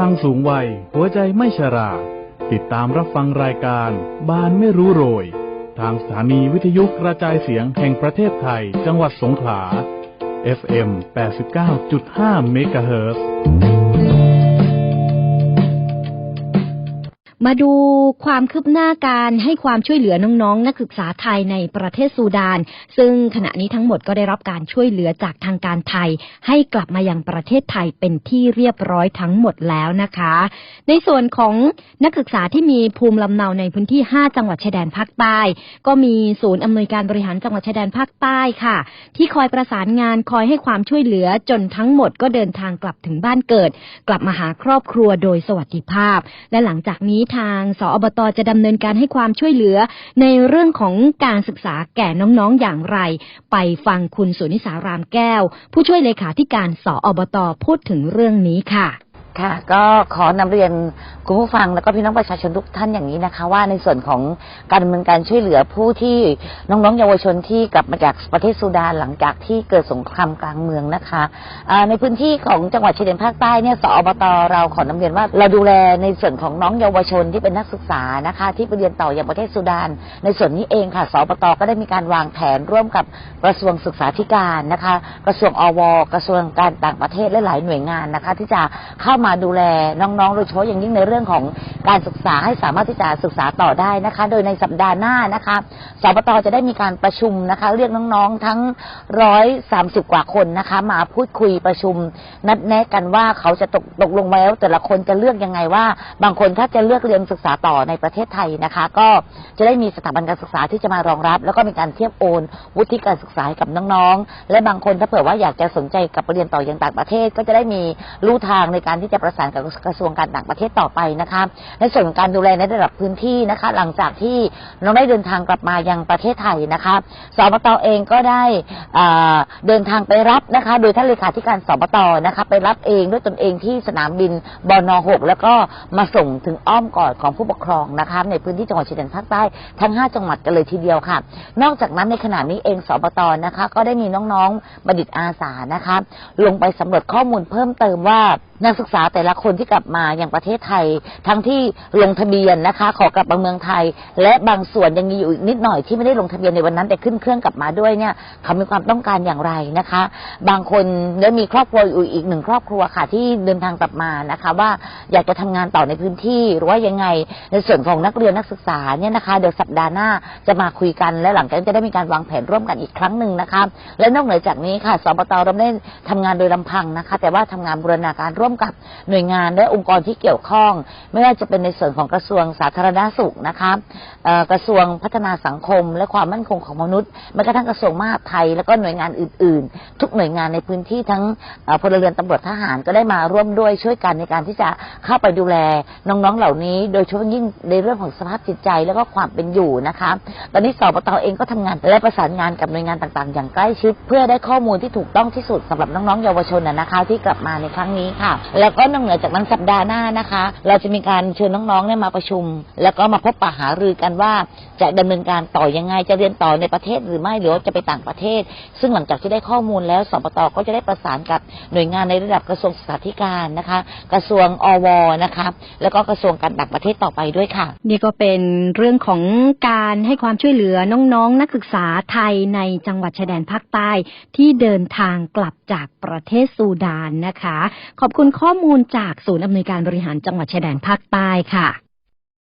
ลังสูงวัย หัวใจไม่ชรา ติดตามรับฟังรายการ บานไม่รู้โรย ทางสถานีวิทยุกระจายเสียงแห่งประเทศไทย จังหวัดสงขลา FM 89.5 เมกะเฮิรตซ์ มาดูความคืบหน้าการให้ความช่วยเหลือน้องๆนักศึกษาไทยในประเทศซูดาน ซึ่งขณะนี้ทั้งหมดก็ได้รับการช่วยเหลือจากทางการไทย ให้กลับมายังประเทศไทยเป็นที่เรียบร้อยทั้งหมดแล้วนะคะ ในส่วนของนักศึกษาที่มีภูมิลำเนาในพื้นที่ 5 จังหวัดชายแดนภาคใต้ ก็มีศูนย์อำนวยการบริหารจังหวัดชายแดนภาคใต้ค่ะ ที่คอยประสานงานคอยให้ความช่วยเหลือจนทั้งหมดก็เดินทางกลับถึงบ้านเกิด กลับมาหาครอบครัวโดยสวัสดิภาพ และหลังจากนี้ทางสอบตจะดำเนินการให้ความช่วยเหลือ ในเรื่องของการศึกษาแก่น้องๆอย่างไร ไปฟังคุณสุนิสารามแก้ว ผู้ช่วยเลขาธิการสอบตพูดถึงเรื่องนี้ค่ะ ค่ะก็ขอนำเรียนคุณผู้ฟังแล้วก็พี่น้องประชาชนทุกท่านอย่างนี้นะคะ ว่าในส่วนของการดำเนินการช่วยเหลือผู้ที่น้องๆเยาวชนที่กลับมาจากประเทศซูดานหลังจากที่เกิดสงครามกลางเมืองนะคะในพื้นที่ของจังหวัดชายแดนภาคใต้เนี่ยสอบตเราขอนำเรียนว่าเราดูแลในส่วนของน้องเยาวชนที่เป็นนักศึกษานะคะ ที่ไปเรียนต่ออย่างประเทศซูดาน ในส่วนนี้เองค่ะสอบตก็ได้มีการวางแผนร่วมกับกระทรวงศึกษาธิการนะคะ กระทรวงอว กระทรวงการต่างประเทศและหลายหน่วยงานนะคะ ที่จะเข้ามาดูแลน้องๆโดยเฉพาะอย่างยิ่งในเรื่องของ การศึกษาให้สามารถที่จะศึกษาต่อได้นะคะ โดยในสัปดาห์หน้านะคะสปตจะได้มีการประชุมนะคะ เรียกน้องๆทั้งร้อยสามสิบกว่าคนนะคะ มาพูดคุยประชุม นัดแนะกันว่าเขาจะตกตกลงไว้แล้วแต่ละคนจะเลือกยังไงว่า บางคนถ้าจะเลือกเรียนศึกษาต่อในประเทศไทยนะคะ ก็จะได้มีสถาบันการศึกษาที่จะมารองรับ แล้วก็มีการเทียบโอนวุฒิการศึกษาให้กับน้องๆและบางคนถ้าเผื่อว่าอยากจะสนใจกับเรียนต่อยังต่างประเทศ ก็จะได้มีลู่ทางในการที่จะประสานกับกระทรวงการต่างประเทศต่อไปนะคะในส่วนของการดูแลในระดับพื้นที่นะคะ หลังจากที่น้องได้เดินทางกลับมายังประเทศไทยนะคะสบตเองก็ได้ เดินทางไปรับนะคะ โดยท่านเลขาธิการสบตนะคะ ไปรับเองด้วยตนเองที่สนามบินบน6แล้วก็มาส่งถึงอ้อมกอดของผู้ปกครองนะคะ ในพื้นที่จังหวัดชายแดนภาคใต้ทั้ง 5 จังหวัดกันเลยทีเดียวค่ะ นอกจากนั้นในขณะนี้เองสบตนะคะ ก็ได้มีน้องๆบัณฑิตอาสานะคะ ลงไปสำรวจข้อมูลเพิ่มเติมว่านักศึกษาแต่ละคนที่กลับมาอย่างประเทศไทย ทั้งที่ลงทะเบียนนะคะ ขอกลับมาเมืองไทย และบางส่วนยังมีอยู่อีกนิดหน่อยที่ไม่ได้ลงทะเบียนในวันนั้นแต่ขึ้นเครื่องกลับมาด้วยเนี่ยเขามีความต้องการอย่างไรนะคะ บางคนได้มีครอบครัวอยู่อีกหนึ่งครอบครัวค่ะ ที่เดินทางกลับมานะคะ ว่าอยากจะทำงานต่อในพื้นที่หรือว่ายังไงในส่วนของนักเรียนนักศึกษาเนี่ยนะคะ เดี๋ยวสัปดาห์หน้าจะมาคุยกันและหลังจากนั้นจะได้มีการวางแผนร่วมกันอีกครั้งหนึ่งนะคะและนอกเหนือจากนี้ค่ะสปตเราไม่ได้ทำงานโดยลำพังนะคะ แต่ว่าทำงานบูรณาการร่วมกับหน่วยงานและองค์กรที่เกี่ยวข้อง ไม่ว่าจะเป็นในส่วนของกระทรวงสาธารณสุขนะคะกระทรวงพัฒนาสังคม และความมั่นคงของมนุษย์แม้กระทั่งกระทรวงมหาดไทยแล้วก็หน่วยงานอื่น ๆ ทุกหน่วยงานในพื้นที่ทั้งพลเรือนตำรวจทหารก็ได้มาร่วมด้วยช่วยกันในการที่จะเข้าไปดูแลน้องๆเหล่านี้ โดยเฉพาะยิ่งในเรื่องของสภาพจิตใจแล้วก็ความเป็นอยู่นะคะ ตอนนี้สปตเองก็ทำงานและประสานงานกับหน่วยงานต่างๆ อย่างใกล้ชิด เพื่อได้ข้อมูลที่ถูกต้องที่สุดสำหรับน้องๆเยาวชนนะคะ ที่กลับมาในครั้งนี้ค่ะ แล้วก็นอกเหนือจากนั้นสัปดาห์หน้านะคะ เราจะมีการเชิญน้องๆเนี่ยมาประชุม แล้วก็มาพบปะหารือกันว่าจะดำเนินการต่อยังไงจะเรียนต่อในประเทศหรือไม่หรือว่าจะไปต่างประเทศซึ่งหลังจากที่ได้ข้อมูลแล้วสปตก็จะได้ประสานกับหน่วยงานในระดับกระทรวงศึกษาธิการนะคะ กระทรวงอวนะคะแล้วก็กระทรวงการต่างประเทศต่อไปด้วยค่ะ นี่ก็เป็นเรื่องของการให้ความช่วยเหลือน้องๆนักศึกษาไทยในจังหวัดชายแดนภาคใต้ที่เดินทางกลับจากประเทศซูดานนะคะ ขอบคุณข้อมูลจากศูนย์อำนวยการบริหารจังหวัดชายแดนภาคใต้ค่ะ